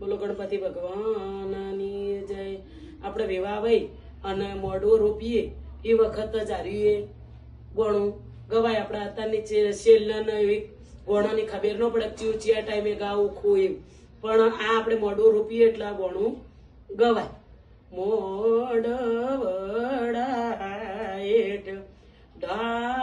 બોલો, ગણપતિ ભગવાનની જય. આપણે વેવા વહી અને મોઢું રોપીએ. એ વખત જ હારીએ ગોણું ગવાય આપણા અત્યારની ચે- શેલના ને એવી ગોણાની ખબર ન પડે ચીવચિયા ચિયા ટાઈમે ગાવું ખોય એમ. પણ આ આપણે મોઢું રોપીએ એટલે આ ગોણું ગવાય. મોડ વડાયેઠ ડાળો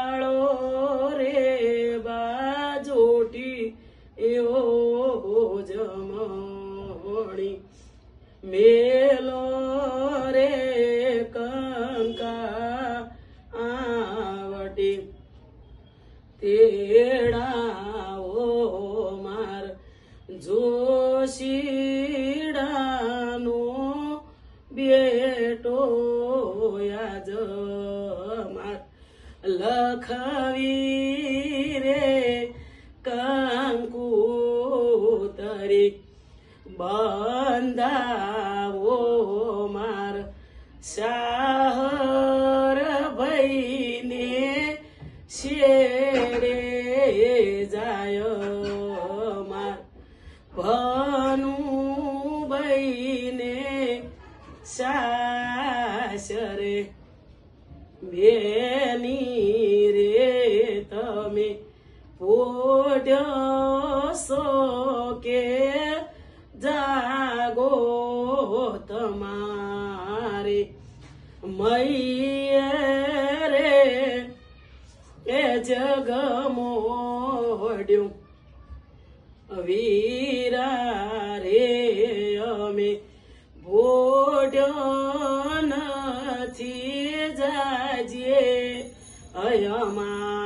તેડાવો માર જોશીડાનો બેટો યાજ માર. લખવી રે કંકુ તરી બંધાવો માર. શાહર ભાઈને પોઢ્યો કે જાગો તમારે. મૈયે રે એ જગ મોડ્યું વીરા રે અમે ભોડ્યો નથી જાજે અમારે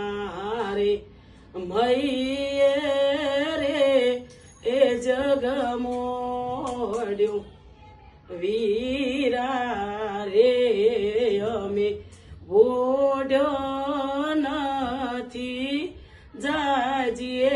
મૈયે રે એ જગ મોડ્યું. વીરા રે અમે ભોડ્યો નથી જાજીએ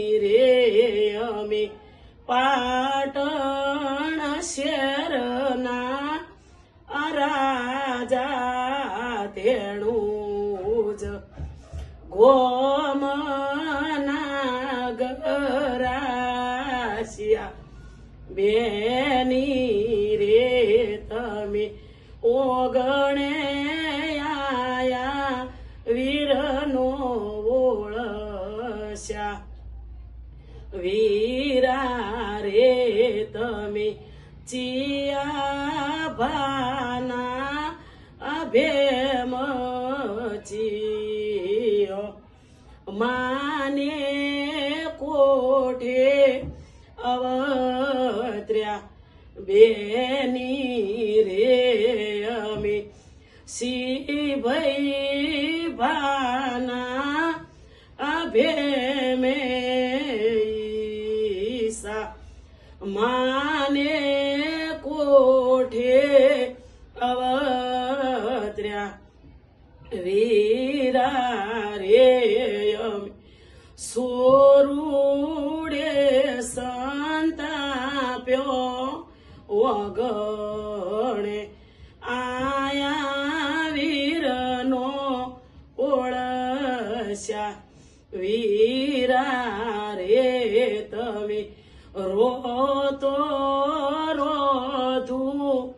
ગોમના નાગરાશિયા બેની રે તમે ઓગણે આયા, વીરનો ઓળશ્યા વીરા રે તમે ચિયા ભાના અભેમ ચિયો માને કોઠે અવત્ર્યા. બેની રે અમે સી ભાઈ ભાના અભે મે માને કોઠે અવત્ર્યા સંતાપ્યો વગણે આયા વીરનો ઓળસ્યા. વીરા રે તમે રોતો રોધું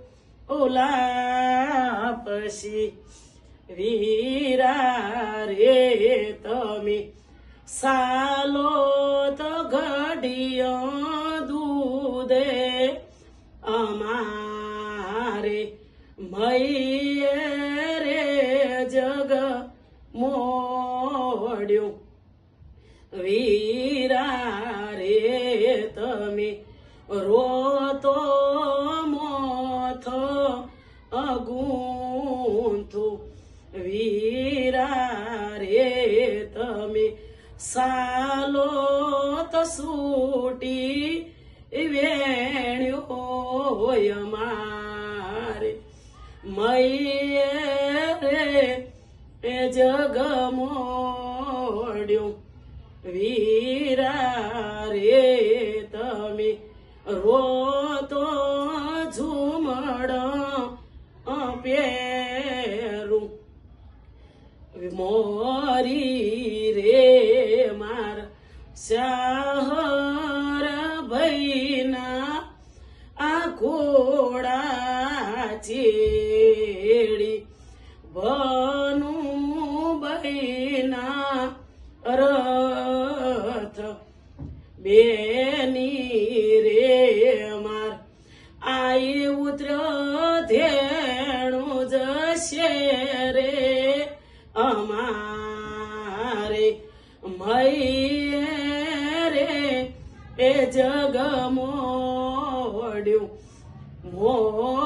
ઓલા પછી વીરા રે તમે સાલો મૈયે રે જગ મોડ્યો. વીરા રે તમે રોતો મોથો અગુંથો. વીરા રે તમે સાલો તો સૂટી હોય મારે મયે એ જગ મોડ્યું. વીરા ભનુ બૈના રથ. બેની રે માર, આઈ ઉત્ર ધેણું જશે અમારે. મૈયે એ જગ મોડ્યું મોડવડાએઠ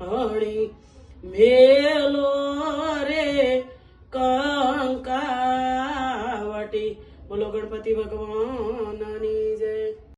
હણી મેલો રે કંકાવટી. બોલો ગણપતિ ભગવાન